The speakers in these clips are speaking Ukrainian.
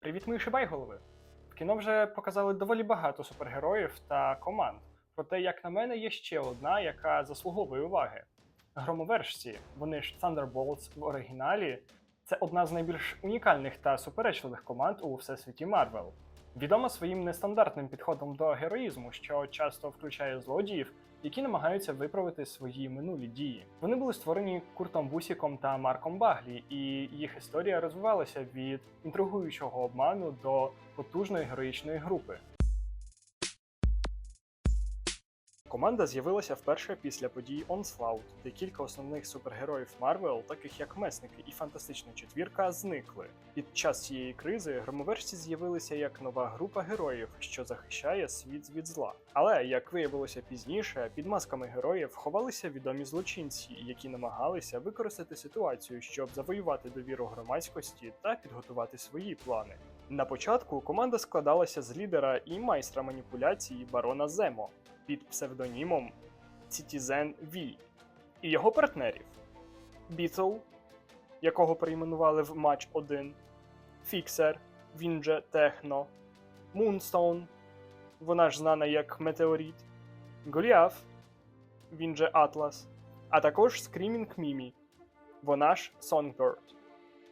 Привіт, мої шибайголови! В кіно вже показали доволі багато супергероїв та команд. Проте, як на мене, є ще одна, яка заслуговує уваги. Громовержці, вони ж Thunderbolts в оригіналі, це одна з найбільш унікальних та суперечливих команд у всесвіті Марвел. Відома своїм нестандартним підходом до героїзму, що часто включає злодіїв, які намагаються виправити свої минулі дії. Вони були створені Куртом Бусіком та Марком Баглі, і їх історія розвивалася від інтригуючого обману до потужної героїчної групи. Команда з'явилася вперше після подій Onslaught, де кілька основних супергероїв Марвел, таких як Месники і Фантастична Четвірка, зникли. Під час цієї кризи громовержці з'явилися як нова група героїв, що захищає світ від зла. Але як виявилося пізніше, під масками героїв ховалися відомі злочинці, які намагалися використати ситуацію, щоб завоювати довіру громадськості та підготувати свої плани. На початку команда складалася з лідера і майстра маніпуляції барона Земо під псевдонімом Citizen V і його партнерів Бітл, якого перейменували в матч 1, Фіксер, він же Техно, Мунстоун, вона ж знана як Метеоріт, Голіаф, він Атлас, а також Скрімінг Мімі, вона ж Songbird.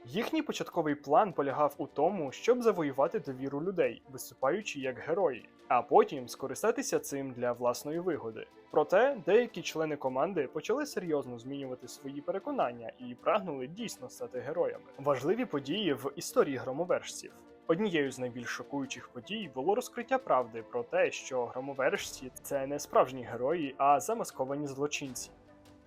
Їхній початковий план полягав у тому, щоб завоювати довіру людей, виступаючи як герої, а потім скористатися цим для власної вигоди. Проте деякі члени команди почали серйозно змінювати свої переконання і прагнули дійсно стати героями. Важливі події в історії громовержців. Однією з найбільш шокуючих подій було розкриття правди про те, що громовержці це не справжні герої, а замасковані злочинці.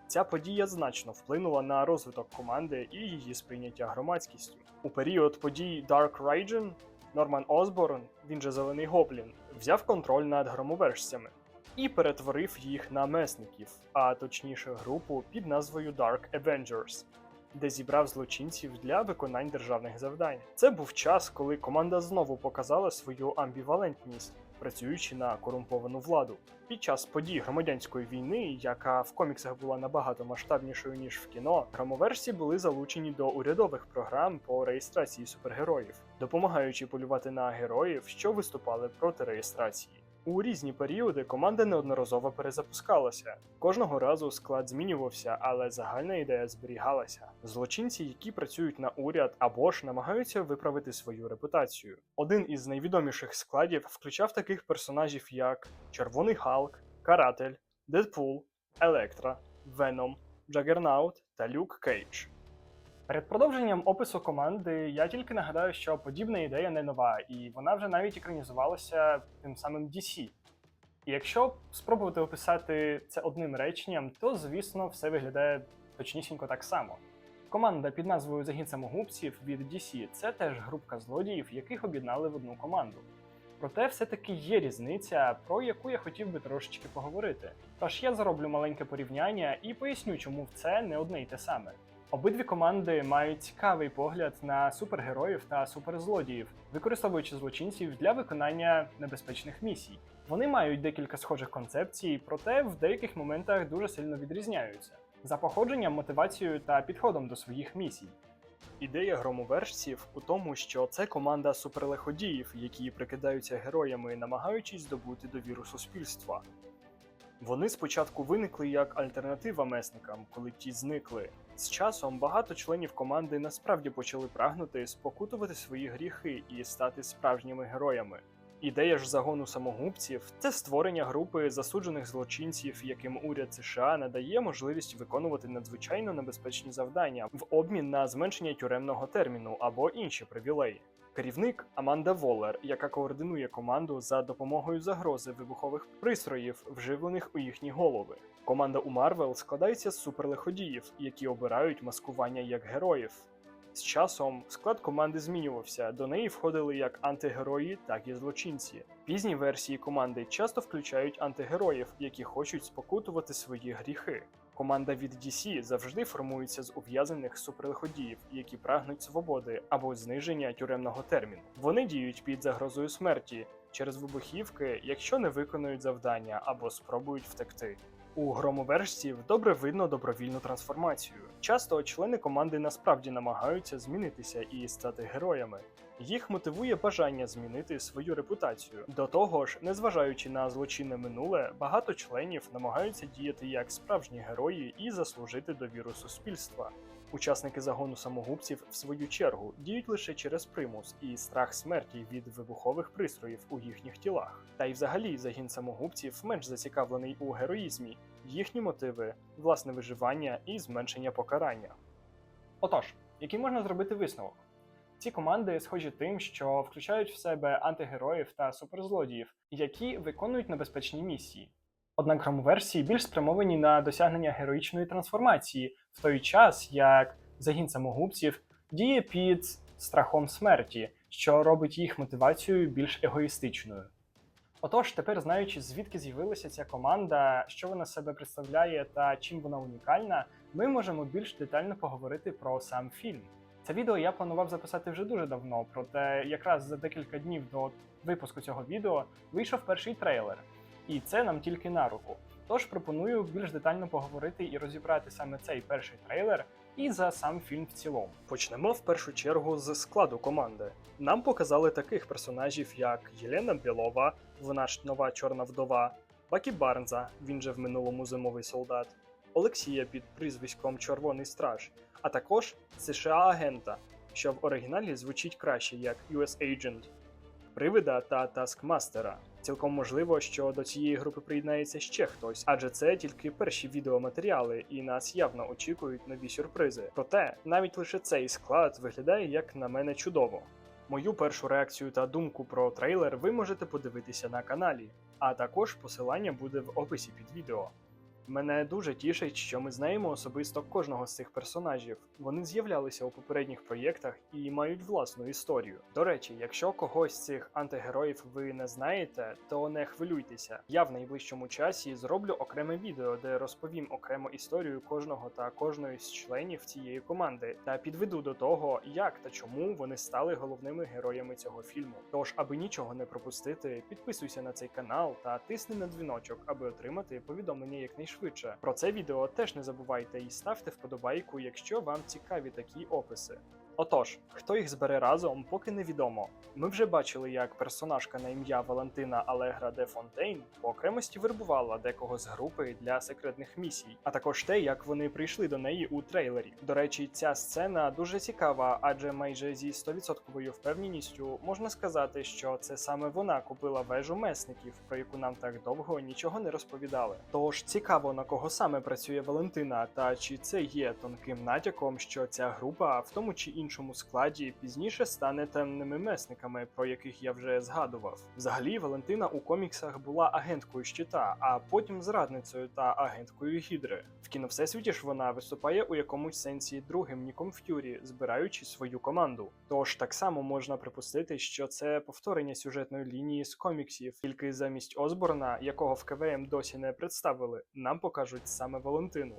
Ця подія значно вплинула на розвиток команди і її сприйняття громадськістю. У період подій Dark Ragen Норман Осборн, він же Зелений Гоблін, взяв контроль над громовержцями і перетворив їх на месників, а точніше групу під назвою Dark Avengers, де зібрав злочинців для виконань державних завдань. Це був час, коли команда знову показала свою амбівалентність працюючи на корумповану владу. Під час подій громадянської війни, яка в коміксах була набагато масштабнішою ніж в кіно, громоверсі були залучені до урядових програм по реєстрації супергероїв, допомагаючи полювати на героїв, що виступали проти реєстрації. У різні періоди команда неодноразово перезапускалася. Кожного разу склад змінювався, але загальна ідея зберігалася. Злочинці, які працюють на уряд або ж намагаються виправити свою репутацію. Один із найвідоміших складів включав таких персонажів, як Червоний Халк, Каратель, Дедпул, Електра, Веном, Джагернаут та Люк Кейдж. Перед продовженням опису команди я тільки нагадаю, що подібна ідея не нова, і вона вже навіть екранізувалася тим самим DC. І якщо спробувати описати це одним реченням, то звісно все виглядає точнісінько так само. Команда під назвою Загін самогубців від DC це теж групка злодіїв, яких об'єднали в одну команду. Проте все-таки є різниця, про яку я хотів би трошечки поговорити. Тож я зароблю маленьке порівняння і поясню, чому це не одне й те саме. Обидві команди мають цікавий погляд на супергероїв та суперзлодіїв, використовуючи злочинців для виконання небезпечних місій. Вони мають декілька схожих концепцій, проте в деяких моментах дуже сильно відрізняються за походженням, мотивацією та підходом до своїх місій. Ідея громовержців у тому, що це команда суперлеходіїв, які прикидаються героями, намагаючись здобути довіру суспільства. Вони спочатку виникли як альтернатива месникам, коли ті зникли. З часом багато членів команди насправді почали прагнути спокутувати свої гріхи і стати справжніми героями. Ідея ж загону самогубців це створення групи засуджених злочинців, яким уряд США надає можливість виконувати надзвичайно небезпечні завдання в обмін на зменшення тюремного терміну або інші привілеї. Керівник Аманда Воллер, яка координує команду за допомогою загрози вибухових пристроїв, вживлених у їхні голови. Команда у Марвел складається з суперлиходіїв, які обирають маскування як героїв. З часом склад команди змінювався. До неї входили як антигерої, так і злочинці. Пізні версії команди часто включають антигероїв, які хочуть спокутувати свої гріхи. Команда від DC завжди формується з ув'язаних суперлиходіїв, які прагнуть свободи або зниження тюремного терміну. Вони діють під загрозою смерті через вибухівки, якщо не виконують завдання або спробують втекти. У громовержців добре видно добровільну трансформацію. Часто члени команди насправді намагаються змінитися і стати героями, Їх мотивує бажання змінити свою репутацію. До того ж, незважаючи на злочинне минуле, багато членів намагаються діяти як справжні герої і заслужити довіру суспільства. Учасники загону самогубців, в свою чергу, діють лише через примус і страх смерті від вибухових пристроїв у їхніх тілах. Та й взагалі загін самогубців менш зацікавлений у героїзмі, їхні мотиви, власне виживання і зменшення покарання. Отож, який можна зробити висновок? Ці команди схожі тим, що включають в себе антигероїв та суперзлодіїв, які виконують небезпечні місії. Однак громоверсії більш спрямовані на досягнення героїчної трансформації, в той час як загін самогубців діє під страхом смерті, що робить їх мотивацію більш егоїстичною. Отож, тепер знаючи, звідки з'явилася ця команда, що вона себе представляє та чим вона унікальна, ми можемо більш детально поговорити про сам фільм. Це відео я планував записати вже дуже давно, проте якраз за декілька днів до випуску цього відео вийшов перший трейлер, і це нам тільки на руку. Тож пропоную більш детально поговорити і розібрати саме цей перший трейлер і за сам фільм в цілому. Почнемо в першу чергу з складу команди. Нам показали таких персонажів, як Єлена Білова, вона ж нова чорна вдова, Бакі Барнза, він же в минулому зимовий солдат, Олексія під прізвиськом Червоний Страж, а також США-агента, що в оригіналі звучить краще як US Agent, Привида та Таскмастера. Цілком можливо, що до цієї групи приєднається ще хтось, адже це тільки перші відеоматеріали, і нас явно очікують нові сюрпризи. Проте навіть лише цей склад виглядає як на мене чудово. Мою першу реакцію та думку про трейлер ви можете подивитися на каналі, а також посилання буде в описі під відео. Мене дуже тішить, що ми знаємо особисто кожного з цих персонажів. Вони з'являлися у попередніх проєктах і мають власну історію. До речі, якщо когось з цих антигероїв ви не знаєте, то не хвилюйтеся. Я в найближчому часі зроблю окреме відео, де розповім окремо історію кожного та кожної з членів цієї команди, та підведу до того, як та чому вони стали головними героями цього фільму. Тож, аби нічого не пропустити, підписуйся на цей канал та тисни на дзвіночок, аби отримати повідомлення якнайшвидше. Про це відео теж не забувайте і ставте вподобайку, якщо вам цікаві такі описи. Отож, хто їх збере разом, поки невідомо. Ми вже бачили, як персонажка на ім'я Валентина Алегра де Фонтейн по окремості вербувала декого з групи для секретних місій, а також те, як вони прийшли до неї у трейлері. До речі, ця сцена дуже цікава, адже майже зі 100% впевненістю можна сказати, що це саме вона купила вежу месників, про яку нам так довго нічого не розповідали. Тож цікаво на кого саме працює Валентина, та чи це є тонким натяком, що ця група в тому чи іншому складі пізніше стане темними месниками, про яких я вже згадував. Взагалі, Валентина у коміксах була агенткою щита, а потім зрадницею та агенткою Гідри. В кіно всесвіті ж вона виступає у якомусь сенсі другим Ніком Ф'юрі, збираючи свою команду. Тож так само можна припустити, що це повторення сюжетної лінії з коміксів, тільки замість Осборна, якого в КВМ досі не представили, нам покажуть саме Валентину.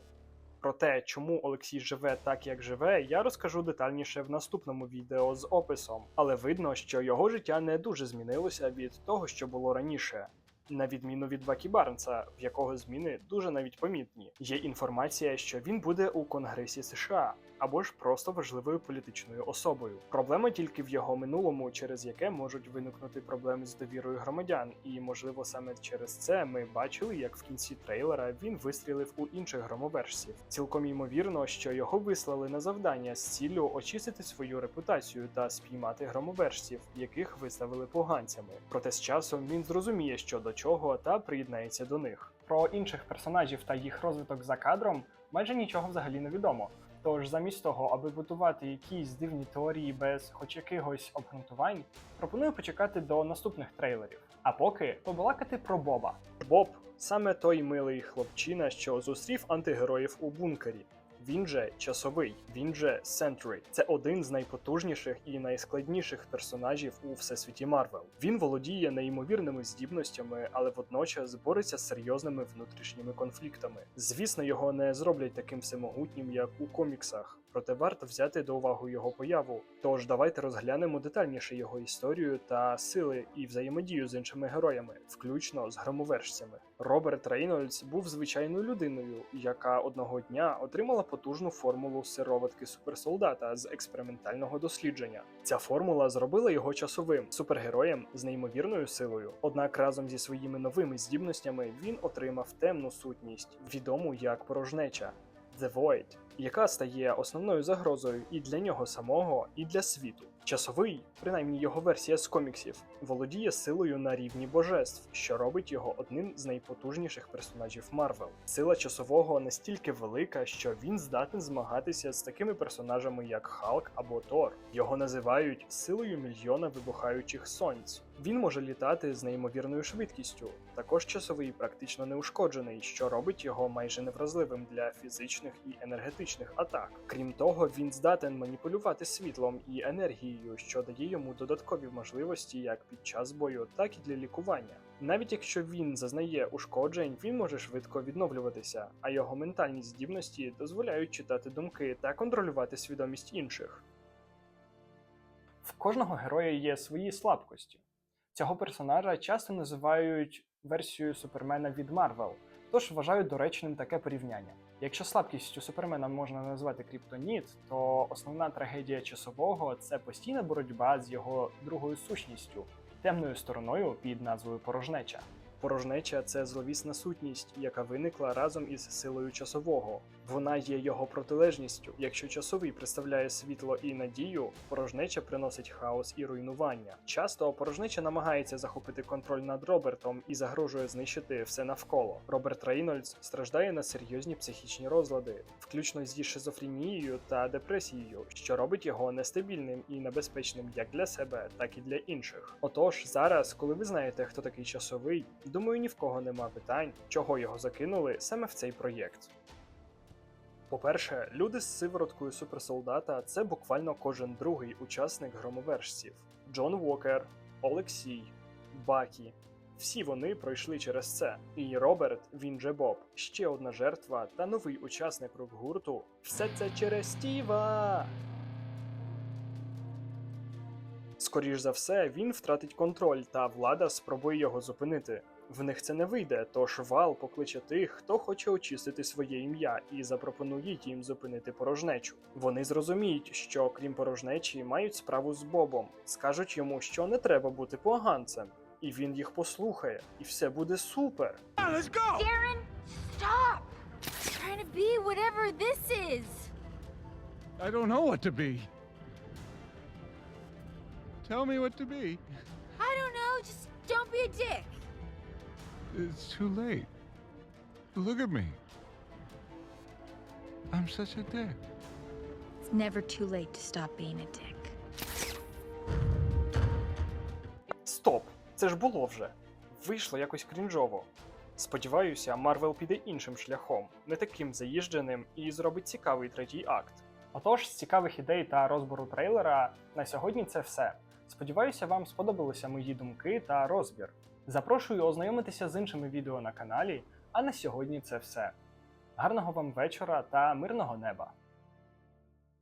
Про те, чому Олексій живе так, як живе, я розкажу детальніше в наступному відео з описом, але видно, що його життя не дуже змінилося від того, що було раніше. На відміну від Бакі Барнса, в якого зміни дуже навіть помітні. Є інформація, що він буде у Конгресі США або ж просто важливою політичною особою. Проблема тільки в його минулому, через яке можуть виникнути проблеми з довірою громадян, і можливо саме через це ми бачили, як в кінці трейлера він вистрілив у інших громовержців. Цілком ймовірно, що його вислали на завдання з ціллю очистити свою репутацію та спіймати громовержців, яких виставили поганцями. Проте з часом він зрозуміє, що до чого, та приєднається до них. Про інших персонажів та їх розвиток за кадром майже нічого взагалі не відомо. Тож, замість того, аби будувати якісь дивні теорії без хоч якихось обґрунтувань, пропоную почекати до наступних трейлерів. А поки побалакати про Боба. Боб саме той милий хлопчина, що зустрів антигероїв у бункері. Він же часовий, він же Сентрі. Це один з найпотужніших і найскладніших персонажів у всесвіті Марвел. Він володіє неймовірними здібностями, але водночас бореться з серйозними внутрішніми конфліктами. Звісно, його не зроблять таким всемогутнім, як у коміксах. Проте варто взяти до уваги його появу. Тож давайте розглянемо детальніше його історію та сили і взаємодію з іншими героями, включно з громовержцями. Роберт Рейнольдс був звичайною людиною, яка одного дня отримала потужну формулу сироватки суперсолдата з експериментального дослідження. Ця формула зробила його часовим супергероєм з неймовірною силою. Однак разом зі своїми новими здібностями він отримав темну сутність, відому як порожнеча. The Void, яка стає основною загрозою і для нього самого, і для світу. Часовий, принаймні його версія з коміксів, володіє силою на рівні божеств, що робить його одним з найпотужніших персонажів Марвел. Сила часового настільки велика, що він здатен змагатися з такими персонажами, як Халк або Тор. Його називають силою мільйона вибухаючих сонць. Він може літати з неймовірною швидкістю. Також часовий практично неушкоджений, що робить його майже невразливим для фізичних і енергетичних атак. Крім того, він здатен маніпулювати світлом і енергією, що дає йому додаткові можливості як під час бою, так і для лікування. Навіть якщо він зазнає ушкоджень, він може швидко відновлюватися, а його ментальні здібності дозволяють читати думки та контролювати свідомість інших. В кожного героя є свої слабкості. Цього персонажа часто називають версією Супермена від Марвел, тож вважаю доречним таке порівняння. Якщо слабкістю Супермена можна назвати Криптоніт, то основна трагедія часового це постійна боротьба з його другою сущністю, темною стороною під назвою Порожнеча. Порожнеча це зловісна сутність, яка виникла разом із силою часового. Вона є його протилежністю. Якщо часовий представляє світло і надію, порожнеча приносить хаос і руйнування. Часто порожнеча намагається захопити контроль над Робертом і загрожує знищити все навколо. Роберт Рейнольдс страждає на серйозні психічні розлади, включно зі шизофренією та депресією, що робить його нестабільним і небезпечним як для себе, так і для інших. Отож, зараз, коли ви знаєте, хто такий часовий, думаю, ні в кого нема питань, чого його закинули саме в цей проєкт. По-перше, люди з сивороткою суперсолдата це буквально кожен другий учасник громовержців: Джон Уокер, Олексій, Бакі. Всі вони пройшли через це. І Роберт, він же Боб, ще одна жертва та новий учасник рук гурту. Все це через Стіва. Скоріш за все, він втратить контроль, та влада спробує його зупинити. В них це не вийде, тож вал покличе тих, хто хоче очистити своє ім'я, і запропонує їм зупинити порожнечу. Вони зрозуміють, що крім порожнечі мають справу з Бобом, скажуть йому, що не треба бути поганцем, і він їх послухає, і все буде супер. Darren, stop! I'm trying to be whatever this is. I don't know what to be. Tell me what to be. I don't know, just don't be a dick. It's too late. Look at me. I'm such a dick. It's never too late to stop being a dick. Стоп! Це ж було вже. Вийшло якось крінжово. Сподіваюся, Марвел піде іншим шляхом, не таким заїждженим, і зробить цікавий третій акт. Отож, з цікавих ідей та розбору трейлера на сьогодні це все. Сподіваюся, вам сподобалися мої думки та розбір. Запрошую ознайомитися з іншими відео на каналі, а на сьогодні це все. Гарного вам вечора та мирного неба!